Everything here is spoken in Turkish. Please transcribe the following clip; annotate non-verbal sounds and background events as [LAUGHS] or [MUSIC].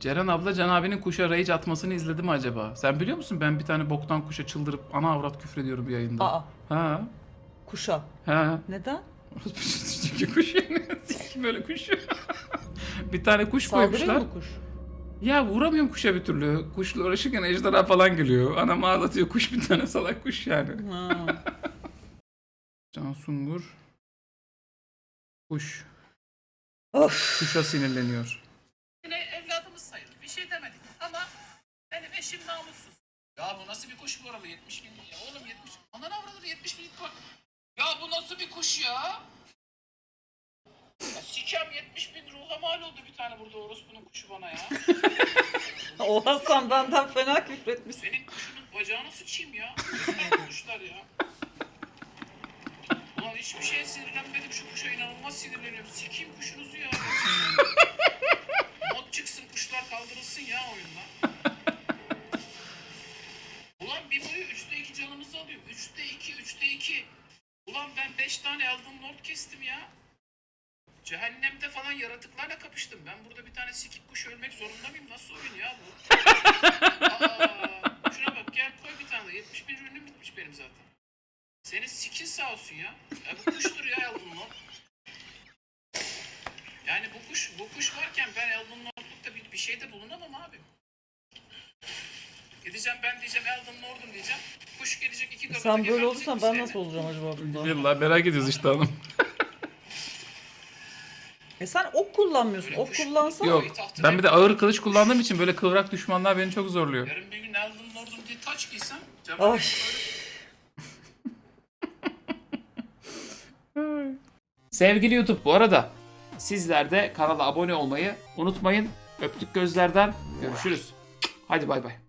Ceren abla Can abinin kuşa rage atmasını izledi mi acaba? Sen biliyor musun ben bir tane boktan kuşa çıldırıp ana avrat küfrediyorum bir yayında. Aa Ha. kuşa. Ha. Neden? [LAUGHS] Çünkü kuş yani. böyle kuş. [LAUGHS] bir tane kuş Saldırıyor koymuşlar. mu kuş? Ya vuramıyorum kuşa bir türlü. Kuşla uğraşırken ejderha falan geliyor. Anam ağlatıyor kuş bir tane salak kuş yani. [LAUGHS] Can Sungur. Kuş. of. Kuşa sinirleniyor. Evladımız sayılır. Bir şey demedik. Ama benim eşim namussuz. Ya bu nasıl bir kuş bu arada? 70 bin ya. Oğlum 70. Anan avradır 70 bin bak. Ya bu nasıl bir kuş ya? Ya sikem 70 bin ruha mal oldu bir tane burada orospunun kuşu bana ya. [LAUGHS] O Hasan benden fena küfretmiş. Senin kuşunun bacağına sıçayım ya. Kuşlar ya. Ulan hiçbir şeye sinirlenmedim şu kuşa inanılmaz sinirleniyorum. Sikeyim kuşunuzu ya oyundan. [LAUGHS] Ulan bir boyu 3'te 2 canımızı alıyor. 3'te 2, 3'te 2. Ulan ben 5 tane Elden Lord kestim ya. Cehennemde falan yaratıklarla kapıştım. Ben burada bir tane sikik kuş ölmek zorunda mıyım? Nasıl oyun ya bu? [LAUGHS] Aa, şuna bak gel koy bir tane. 70 bin ürünüm bitmiş benim zaten. Senin sikin sağ olsun ya. Ya bu kuştur ya Elden Lord. Yani bu kuş bu kuş varken ben Elden Lord'lukta bir, şeyde bulunamam abi. Gideceğim ben diyeceğim Elden Lord'um diyeceğim. Kuş gelecek iki katı Sen böyle olursan ben nasıl olacağım acaba bunda? Vallahi merak ediyoruz işte hanım. E sen ok kullanmıyorsun. Böyle Ok kuş- kullansan Yok. Ben bir de ağır kılıç kullandığım için böyle kıvrak düşmanlar beni çok zorluyor. Yarın bir gün Elden Lord'um diye taç giysem cevap Ay. Sevgili YouTube bu arada sizler de kanala abone olmayı unutmayın. Öptük gözlerden. Görüşürüz. Hadi bay bay.